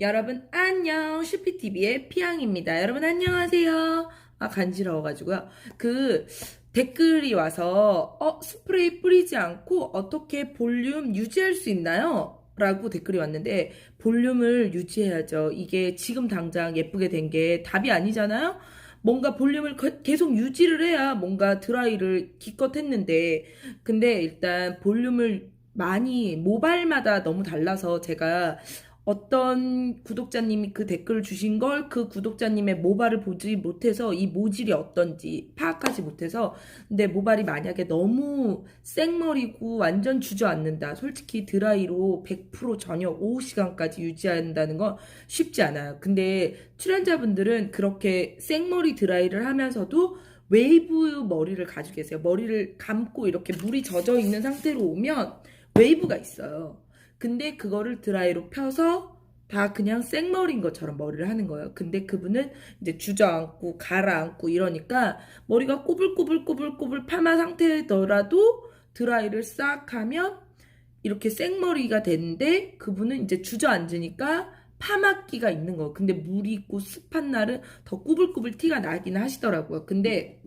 여러분 안녕 슈피TV의 피앙입니다. 여러분 안녕하세요. 아 간지러워가지고요. 그 댓글이 와서 어 스프레이 뿌리지 않고 어떻게 볼륨 유지할 수 있나요? 라고 댓글이 왔는데 볼륨을 유지해야죠. 이게 지금 당장 예쁘게 된 게 답이 아니잖아요. 뭔가 볼륨을 거- 계속 유지를 해야 뭔가 드라이를 기껏 했는데 근데 일단 볼륨을 많이 모발마다 너무 달라서 제가 어떤 구독자님이 그 댓글을 주신 걸 그 구독자님의 모발을 보지 못해서 이 모질이 어떤지 파악하지 못해서 근데 모발이 만약에 너무 생머리고 완전 주저앉는다. 솔직히 드라이로 100% 저녁 오후 시간까지 유지한다는 건 쉽지 않아요. 근데 출연자분들은 그렇게 생머리 드라이를 하면서도 웨이브 머리를 가지고 계세요. 머리를 감고 이렇게 물이 젖어 있는 상태로 오면 웨이브가 있어요 근데 그거를 드라이로 펴서 다 그냥 생머리인 것처럼 머리를 하는 거예요. 근데 그분은 이제 주저앉고 가라앉고 이러니까 머리가 꼬불꼬불꼬불꼬불 파마 상태더라도 드라이를 싹 하면 이렇게 생머리가 되는데 그분은 이제 주저앉으니까 파마기가 있는 거예요. 근데 물이 있고 습한 날은 더 꾸불꾸불 티가 나긴 하시더라고요. 근데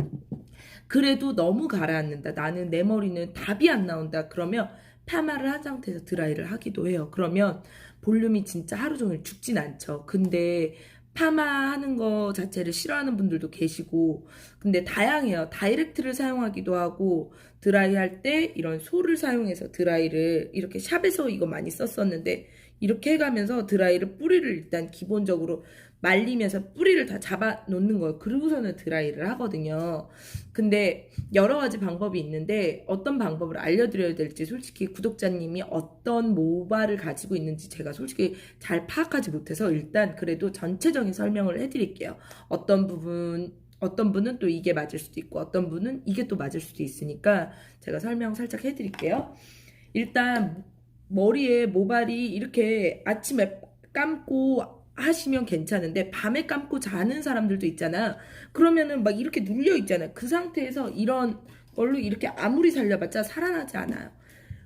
그래도 너무 가라앉는다. 나는 내 머리는 답이 안 나온다. 그러면 파마를 한 상태에서 드라이를 하기도 해요. 그러면 볼륨이 진짜 하루 종일 죽진 않죠. 근데 파마하는 거 자체를 싫어하는 분들도 계시고, 근데 다양해요. 다이렉트를 사용하기도 하고, 드라이 할 때 이런 솔을 사용해서 드라이를 이렇게 샵에서 이거 많이 썼었는데, 이렇게 해가면서 드라이를 뿌리를 일단 기본적으로 말리면서 뿌리를 다 잡아 놓는 거예요. 그러고서는 드라이를 하거든요. 근데 여러 가지 방법이 있는데 어떤 방법을 알려드려야 될지 솔직히 구독자님이 어떤 모발을 가지고 있는지 제가 솔직히 잘 파악하지 못해서 일단 그래도 전체적인 설명을 해드릴게요. 어떤 부분 어떤 분은 또 이게 맞을 수도 있고 어떤 분은 이게 또 맞을 수도 있으니까 제가 설명 살짝 해드릴게요. 일단 머리에 모발이 이렇게 아침에 감고 하시면 괜찮은데 밤에 감고 자는 사람들도 있잖아요. 그러면은 막 이렇게 눌려 있잖아요. 그 상태에서 이런 걸로 이렇게 아무리 살려봤자 살아나지 않아요.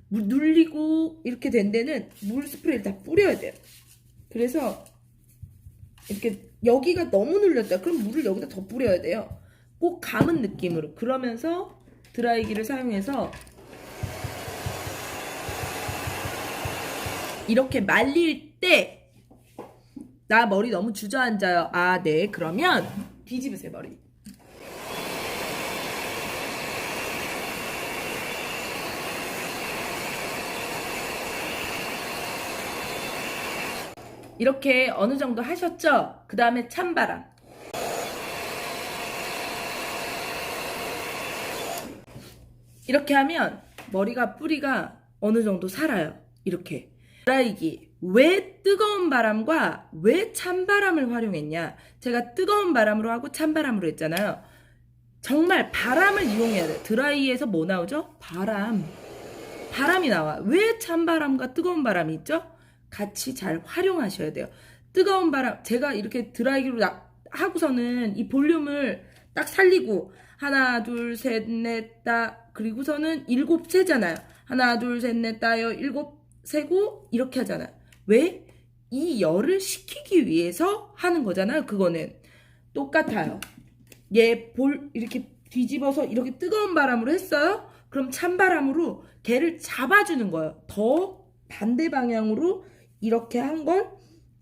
물 눌리고 이렇게 된 데는 물 스프레이를 다 뿌려야 돼요. 그래서 이렇게 여기가 너무 눌렸다. 그럼 물을 여기다 더 뿌려야 돼요. 꼭 감은 느낌으로. 그러면서 드라이기를 사용해서 이렇게 말릴 때 나 머리 너무 주저앉아요. 아, 네. 그러면 뒤집으세요, 머리. 이렇게 어느 정도 하셨죠? 그 다음에 찬바람. 이렇게 하면 머리가 뿌리가 어느 정도 살아요. 이렇게. 드라이기. 왜 뜨거운 바람과 왜 찬바람을 활용했냐? 제가 뜨거운 바람으로 하고 찬바람으로 했잖아요. 정말 바람을 이용해야 돼요. 드라이에서 뭐 나오죠? 바람. 바람이 나와. 왜 찬바람과 뜨거운 바람이 있죠? 같이 잘 활용하셔야 돼요. 뜨거운 바람, 제가 이렇게 드라이기로 나- 하고서는 이 볼륨을 딱 살리고, 하나, 둘, 셋, 넷, 다, 그리고서는 일곱 세잖아요. 하나, 둘, 셋, 넷, 다여, 일곱 세고, 이렇게 하잖아요. 왜? 이 열을 식히기 위해서 하는 거잖아요. 그거는. 똑같아요. 얘 볼, 이렇게 뒤집어서 이렇게 뜨거운 바람으로 했어요? 그럼 찬바람으로 걔를 잡아주는 거예요. 더 반대 방향으로 이렇게 한 걸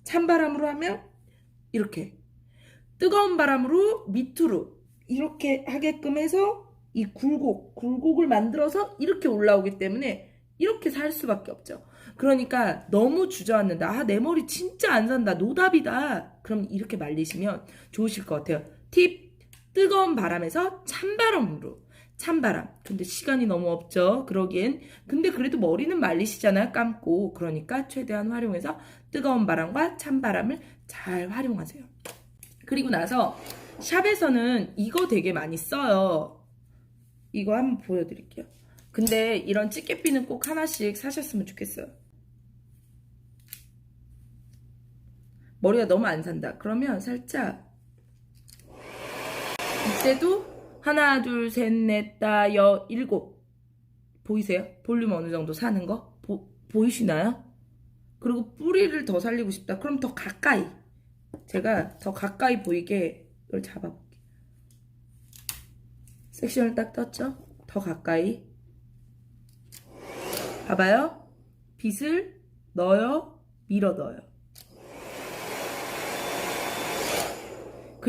찬바람으로 하면 이렇게 뜨거운 바람으로 밑으로 이렇게 하게끔 해서 이 굴곡, 굴곡을 만들어서 이렇게 올라오기 때문에 이렇게 살 수밖에 없죠. 그러니까 너무 주저앉는다. 아, 내 머리 진짜 안 산다. 노답이다. 그럼 이렇게 말리시면 좋으실 것 같아요. 팁! 뜨거운 바람에서 찬바람으로. 찬바람. 근데 시간이 너무 없죠. 그러기엔. 근데 그래도 머리는 말리시잖아요. 감고. 그러니까 최대한 활용해서 뜨거운 바람과 찬바람을 잘 활용하세요. 그리고 나서 샵에서는 이거 되게 많이 써요. 이거 한번 보여드릴게요. 근데 이런 찌개비는 꼭 하나씩 사셨으면 좋겠어요. 머리가 너무 안 산다. 그러면 살짝 이때도 하나, 둘, 셋, 넷, 다, 여, 일곱. 보이세요? 볼륨 어느 정도 사는 거? 보, 보이시나요? 그리고 뿌리를 더 살리고 싶다. 그럼 더 가까이. 제가 더 가까이 보이게 이걸 잡아볼게요. 섹션을 딱 떴죠? 더 가까이. 봐봐요. 빗을 넣어요. 밀어 넣어요.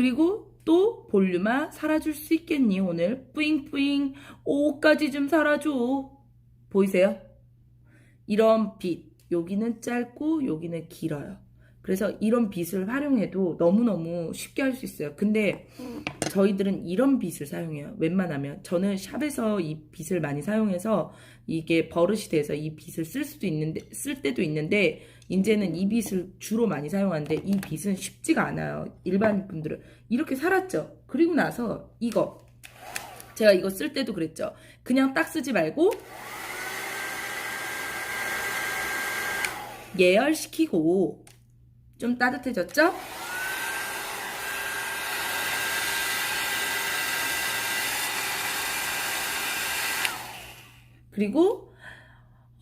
그리고 또 볼륨아 살아줄 수 있겠니? 오늘 뿌잉뿌잉. 5까지 좀 살아줘. 보이세요? 이런 빗 여기는 짧고 여기는 길어요 그래서 이런 빗을 활용해도 너무너무 쉽게 할 수 있어요 근데 저희들은 이런 빗을 사용해요 웬만하면 저는 샵에서 이 빗을 많이 사용해서 이게 버릇이 돼서 이 빗을 쓸 수도 있는데 쓸 때도 있는데 이제는 이 빗을 주로 많이 사용하는데 이 빗은 쉽지가 않아요. 일반 분들은 이렇게 살았죠. 그리고 나서 이거 제가 이거 쓸 때도 그랬죠. 그냥 딱 쓰지 말고 예열시키고 좀 따뜻해졌죠? 그리고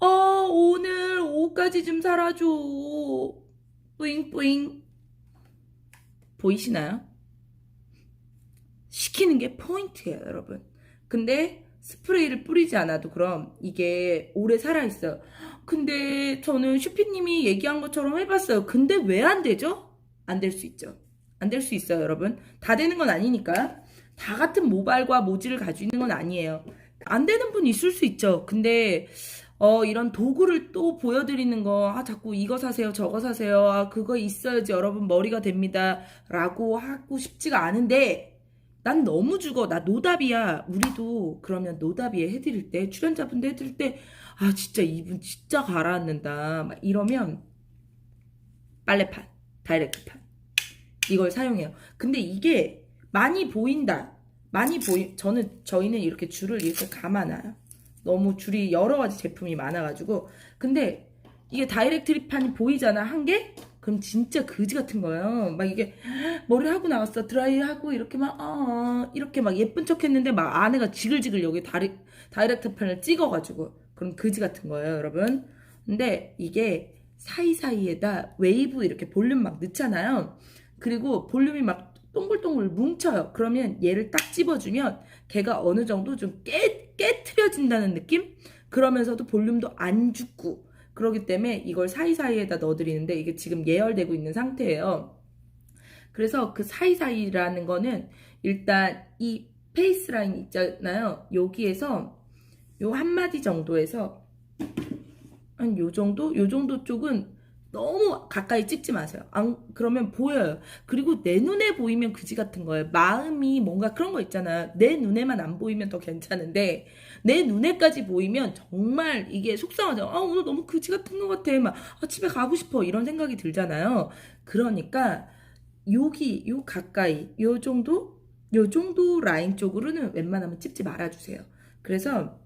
어, 오늘 옷까지 좀 살아줘. 뿌잉뿌잉. 보이시나요? 시키는 게 포인트예요, 여러분. 근데 스프레이를 뿌리지 않아도 그럼 이게 오래 살아있어요. 근데 저는 슈피님이 얘기한 것처럼 해봤어요. 근데 왜 안 되죠? 안 될 수 있죠. 안 될 수 있어요, 여러분. 다 되는 건 아니니까. 다 같은 모발과 모질을 가지고 있는 건 아니에요. 안 되는 분 있을 수 있죠. 근데 어, 이런 도구를 또 보여드리는 거, 아, 자꾸 이거 사세요, 저거 사세요, 아, 그거 있어야지 여러분 머리가 됩니다. 라고 하고 싶지가 않은데, 난 너무 죽어. 나 노답이야. 우리도 그러면 노답이에 해드릴 때, 출연자분들 해드릴 때, 아, 진짜 이분 진짜 가라앉는다. 막 이러면, 빨래판, 다이렉트판. 이걸 사용해요. 근데 이게 많이 보인다. 많이 보이, 저는, 저희는 이렇게 줄을 이렇게 감아놔요. 너무 줄이 여러 가지 제품이 많아가지고 근데 이게 다이렉트리판이 보이잖아 한 개? 그럼 진짜 거지 같은 거예요. 막 이게 머리 하고 나왔어 드라이 하고 이렇게 막 어, 이렇게 막 예쁜 척 했는데 막 안에가 지글지글 여기 다리 다이렉트판을 찍어가지고 그럼 거지 같은 거예요, 여러분. 근데 이게 사이사이에다 웨이브 이렇게 볼륨 막 넣잖아요. 그리고 볼륨이 막 동글동글 뭉쳐요. 그러면 얘를 딱 집어주면 걔가 어느 정도 좀 깨, 깨트려진다는 느낌? 그러면서도 볼륨도 안 죽고 그러기 때문에 이걸 사이사이에다 넣어드리는데 이게 지금 예열되고 있는 상태예요. 그래서 그 사이사이라는 거는 일단 이 페이스 라인 있잖아요. 여기에서 요 한마디 정도에서 한 요 정도? 요 정도 쪽은 너무 가까이 찍지 마세요. 안, 그러면 보여요. 그리고 내 눈에 보이면 그지 같은 거예요. 마음이 뭔가 그런 거 있잖아요. 내 눈에만 안 보이면 더 괜찮은데, 내 눈에까지 보이면 정말 이게 속상하죠. 아, 오늘 너무 그지 같은 것 같아. 막, 아, 집에 가고 싶어. 이런 생각이 들잖아요. 그러니까, 여기, 요 가까이, 요 정도? 요 정도 라인 쪽으로는 웬만하면 찍지 말아주세요. 그래서,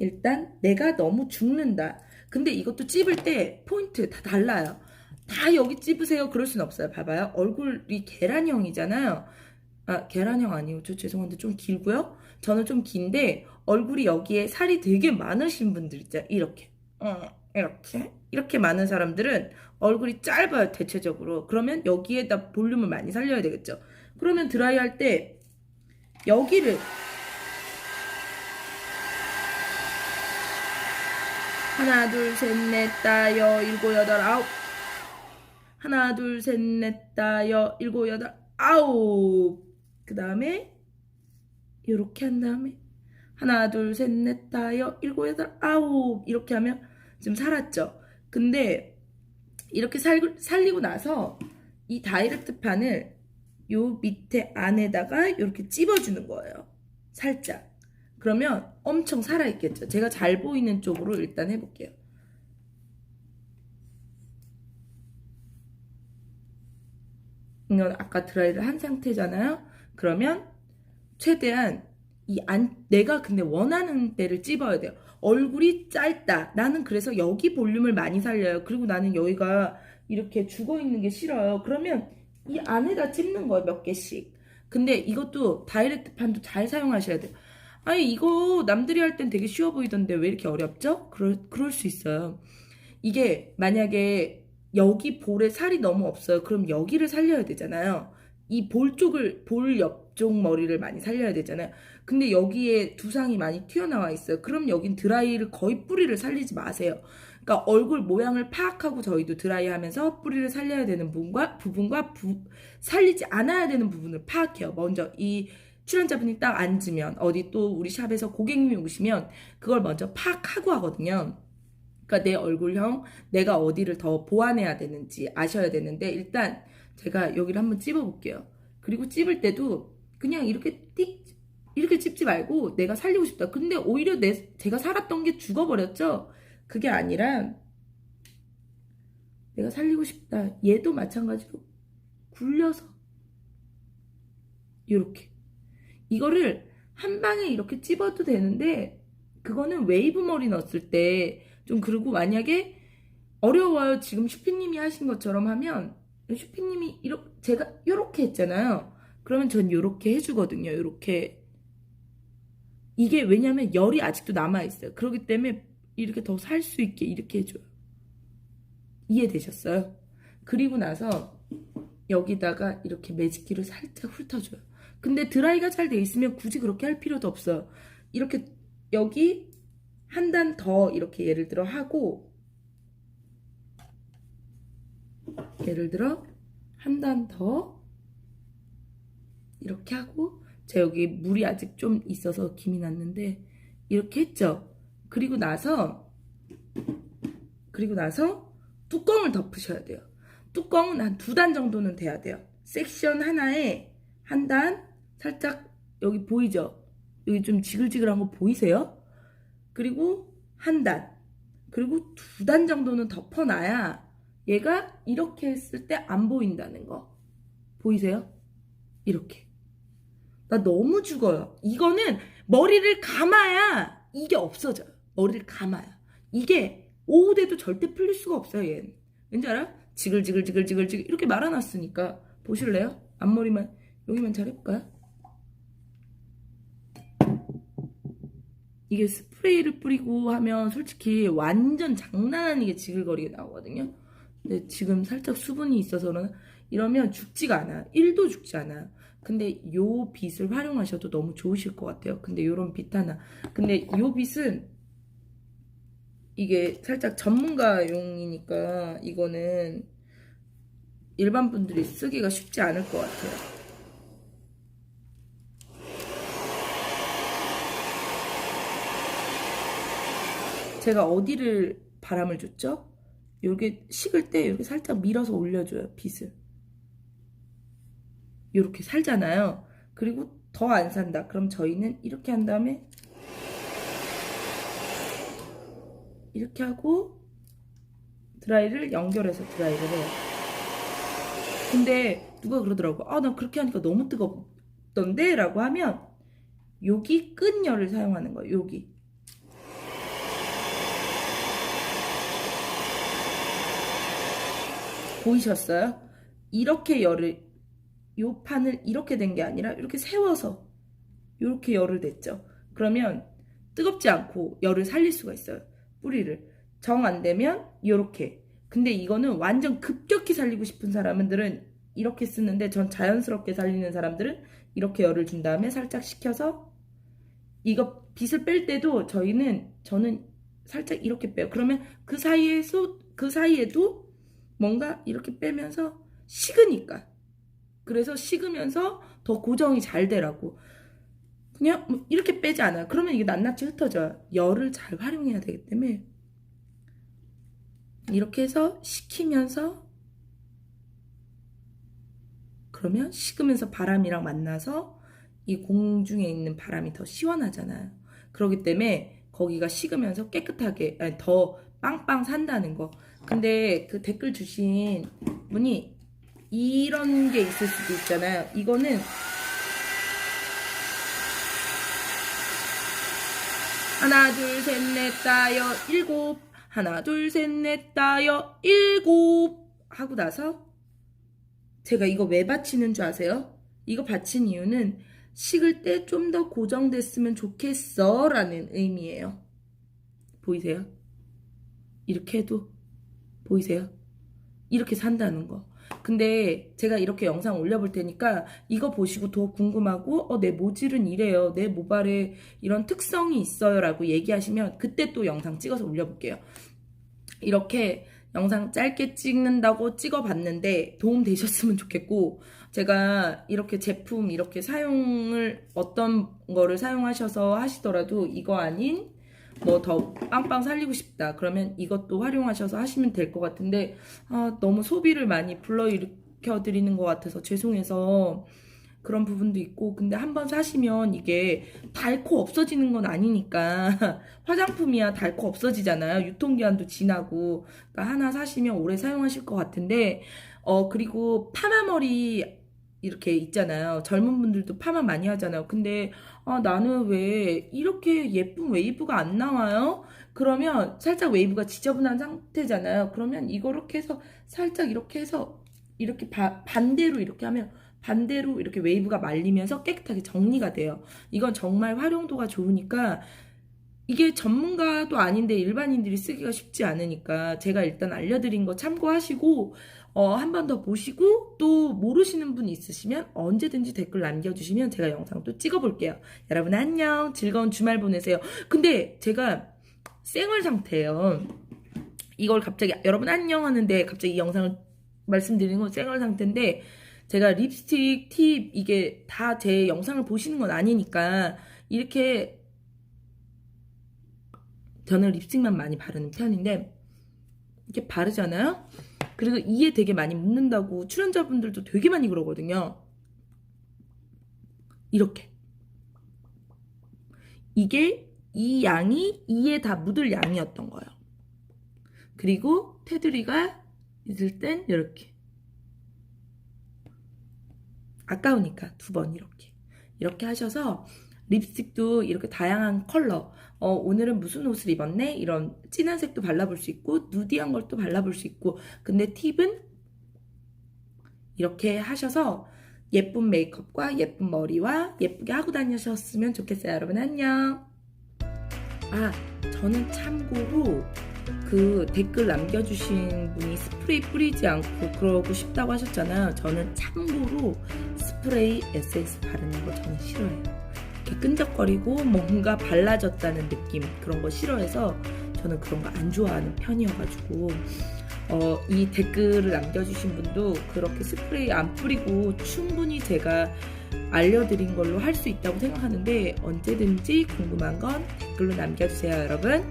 일단 내가 너무 죽는다. 근데 이것도 찝을 때 포인트 다 달라요. 다 여기 찝으세요. 그럴 순 없어요. 봐봐요. 얼굴이 계란형이잖아요. 아, 계란형 아니에요. 저 죄송한데 좀 길고요. 저는 좀 긴데 얼굴이 여기에 살이 되게 많으신 분들 있죠. 이렇게. 어, 이렇게. 이렇게 많은 사람들은 얼굴이 짧아요. 대체적으로. 그러면 여기에다 볼륨을 많이 살려야 되겠죠. 그러면 드라이 할 때 여기를 하나 둘 셋 넷 다 여 일곱 여덟 아홉. 하나 둘 셋 넷 다 여 일곱 여덟 아홉. 그 다음에 이렇게 한 다음에 하나 둘 셋 넷 다 여 일곱 여덟 아홉. 이렇게 하면 지금 살았죠? 근데 이렇게 살, 살리고 나서 이 다이렉트 판을 요 밑에 안에다가 이렇게 찝어주는 거예요. 살짝 그러면 엄청 살아있겠죠. 제가 잘 보이는 쪽으로 일단 해볼게요. 이건 아까 드라이를 한 상태잖아요. 그러면 최대한 이 안, 내가 근데 원하는 데를 찝어야 돼요. 얼굴이 짧다. 나는 그래서 여기 볼륨을 많이 살려요. 그리고 나는 여기가 이렇게 죽어 있는 게 싫어요. 그러면 이 안에다 찝는 거예요. 몇 개씩. 근데 이것도 다이렉트 판도 잘 사용하셔야 돼요. 아니 이거 남들이 할 땐 되게 쉬워 보이던데 왜 이렇게 어렵죠? 그럴, 그럴 수 있어요. 이게 만약에 여기 볼에 살이 너무 없어요. 그럼 여기를 살려야 되잖아요. 이 볼 쪽을 볼 옆쪽 머리를 많이 살려야 되잖아요. 근데 여기에 두상이 많이 튀어나와 있어요. 그럼 여긴 드라이를 거의 뿌리를 살리지 마세요. 그러니까 얼굴 모양을 파악하고 저희도 드라이 하면서 뿌리를 살려야 되는 부분과 부분과 부- 살리지 않아야 되는 부분을 파악해요. 먼저 이 출연자분이 딱 앉으면 어디 또 우리 샵에서 고객님이 오시면 그걸 먼저 파악하고 하거든요. 그러니까 내 얼굴형 내가 어디를 더 보완해야 되는지 아셔야 되는데 일단 제가 여기를 한번 찝어 볼게요. 그리고 찝을 때도 그냥 이렇게 띡 이렇게 찝지 말고 내가 살리고 싶다. 근데 오히려 내 제가 살았던 게 죽어버렸죠. 그게 아니라 내가 살리고 싶다. 얘도 마찬가지로 굴려서 이렇게 이거를 한 방에 이렇게 찝어도 되는데 그거는 웨이브 머리 넣었을 때 좀 그리고 만약에 어려워요. 지금 슈피님이 하신 것처럼 하면 슈피님이 이렇게 제가 이렇게 했잖아요. 그러면 전 이렇게 해주거든요. 이렇게 이게 왜냐면 열이 아직도 남아 있어요. 그렇기 때문에 이렇게 더 살 수 있게 이렇게 해줘요. 이해되셨어요? 그리고 나서 여기다가 이렇게 매직기를 살짝 훑어줘요. 근데 드라이가 잘 돼 있으면 굳이 그렇게 할 필요도 없어요. 이렇게 여기 한 단 더 이렇게 예를 들어 하고 예를 들어 한 단 더 이렇게 하고 제가 여기 물이 아직 좀 있어서 김이 났는데 이렇게 했죠. 그리고 나서 그리고 나서 뚜껑을 덮으셔야 돼요. 뚜껑은 한 두 단 정도는 돼야 돼요. 섹션 하나에 한 단 살짝 여기 보이죠? 여기 좀 지글지글한 거 보이세요? 그리고 한 단. 그리고 두 단 정도는 덮어놔야 얘가 이렇게 했을 때 안 보인다는 거. 보이세요? 이렇게. 나 너무 죽어요. 이거는 머리를 감아야 이게 없어져요. 머리를 감아야. 이게 오후 돼도 절대 풀릴 수가 없어요, 얘는. 왠지 알아? 지글지글지글지글지글 이렇게 말아놨으니까. 보실래요? 앞머리만, 여기만 잘 해볼까요? 이게 스프레이를 뿌리고 하면 솔직히 완전 장난 아니게 지글거리게 나오거든요. 근데 지금 살짝 수분이 있어서는 이러면 죽지가 않아요. 1도 죽지 않아요. 근데 요 빗을 활용하셔도 너무 좋으실 것 같아요. 근데 요런 빗 하나. 근데 요 빗은 이게 살짝 전문가용이니까 이거는 일반 분들이 쓰기가 쉽지 않을 것 같아요. 제가 어디를 바람을 줬죠? 요게 식을 때 이렇게 살짝 밀어서 올려줘요, 빗을. 이렇게 살잖아요. 그리고 더 안 산다. 그럼 저희는 이렇게 한 다음에 이렇게 하고 드라이를 연결해서 드라이를 해요. 근데 누가 그러더라고. 아, 나 그렇게 하니까 너무 뜨겁던데? 라고 하면 여기 끈 열을 사용하는 거예요. 여기. 보이셨어요? 이렇게 열을 요 판을 이렇게 된 게 아니라 이렇게 세워서 이렇게 열을 냈죠. 그러면 뜨겁지 않고 열을 살릴 수가 있어요. 뿌리를 정 안 되면 이렇게. 근데 이거는 완전 급격히 살리고 싶은 사람들은 이렇게 쓰는데 전 자연스럽게 살리는 사람들은 이렇게 열을 준 다음에 살짝 식혀서 이거 빗을 뺄 때도 저희는 저는 살짝 이렇게 빼요. 그러면 그 사이에서 그 사이에도 뭔가 이렇게 빼면서 식으니까. 그래서 식으면서 더 고정이 잘 되라고. 그냥 뭐 이렇게 빼지 않아요. 그러면 이게 낱낱이 흩어져요. 열을 잘 활용해야 되기 때문에. 이렇게 해서 식히면서 그러면 식으면서 바람이랑 만나서 이 공중에 있는 바람이 더 시원하잖아요. 그렇기 때문에 거기가 식으면서 깨끗하게 아니, 더 빵빵 산다는 거. 근데 그 댓글 주신 분이 이런 게 있을 수도 있잖아요. 이거는 하나 둘 셋 넷 다여 일곱 하나 둘 셋 넷 다여 일곱 하고 나서 제가 이거 왜 받치는 줄 아세요? 이거 받친 이유는 식을 때 좀 더 고정됐으면 좋겠어 라는 의미예요. 보이세요? 이렇게 해도 보이세요? 이렇게 산다는 거. 근데 제가 이렇게 영상 올려볼 테니까 이거 보시고 더 궁금하고 어, 내 모질은 이래요. 내 모발에 이런 특성이 있어요. 라고 얘기하시면 그때 또 영상 찍어서 올려볼게요. 이렇게 영상 짧게 찍는다고 찍어봤는데 도움 되셨으면 좋겠고 제가 이렇게 제품 이렇게 사용을 어떤 거를 사용하셔서 하시더라도 이거 아닌 뭐 더 빵빵 살리고 싶다. 그러면 이것도 활용하셔서 하시면 될 것 같은데 아, 너무 소비를 많이 불러일으켜 드리는 것 같아서 죄송해서 그런 부분도 있고 근데 한번 사시면 이게 닳고 없어지는 건 아니니까 화장품이야 닳고 없어지잖아요. 유통기한도 지나고. 그러니까 하나 사시면 오래 사용하실 것 같은데 어 그리고 파마머리 이렇게 있잖아요. 젊은 분들도 파마 많이 하잖아요. 근데 아 나는 왜 이렇게 예쁜 웨이브가 안 나와요? 그러면 살짝 웨이브가 지저분한 상태잖아요. 그러면 이렇게 해서 살짝 이렇게 해서 이렇게 바- 반대로 이렇게 하면 반대로 이렇게 웨이브가 말리면서 깨끗하게 정리가 돼요. 이건 정말 활용도가 좋으니까 이게 전문가도 아닌데 일반인들이 쓰기가 쉽지 않으니까 제가 일단 알려드린 거 참고하시고 어, 한 번 더 보시고 또 모르시는 분 있으시면 언제든지 댓글 남겨주시면 제가 영상 또 찍어볼게요. 여러분 안녕 즐거운 주말 보내세요. 근데 제가 생얼 상태예요. 이걸 갑자기 여러분 안녕 하는데 갑자기 이 영상을 말씀드리는 건 생얼 상태인데 제가 립스틱 팁 이게 다 제 영상을 보시는 건 아니니까 이렇게 저는 립스틱만 많이 바르는 편인데 이렇게 바르잖아요. 그리고 이에 되게 많이 묻는다고 출연자분들도 되게 많이 그러거든요. 이렇게 이게 이 양이 이에 다 묻을 양이었던 거예요. 그리고 테두리가 있을 땐 이렇게 아까우니까 두 번 이렇게 이렇게 하셔서 립스틱도 이렇게 다양한 컬러 어, 오늘은 무슨 옷을 입었네 이런 진한 색도 발라볼 수 있고 누디한 걸 또 발라볼 수 있고 근데 팁은 이렇게 하셔서 예쁜 메이크업과 예쁜 머리와 예쁘게 하고 다니셨으면 좋겠어요 여러분 안녕 아 저는 참고로 그 댓글 남겨주신 분이 스프레이 뿌리지 않고 그러고 싶다고 하셨잖아요. 저는 참고로 스프레이 에센스 바르는 거 저는 싫어해요. 이렇게 끈적거리고 뭔가 발라졌다는 느낌 그런 거 싫어해서 저는 그런 거 안 좋아하는 편이어가지고 어, 이 댓글을 남겨주신 분도 그렇게 스프레이 안 뿌리고 충분히 제가 알려드린 걸로 할 수 있다고 생각하는데 언제든지 궁금한 건 댓글로 남겨주세요 여러분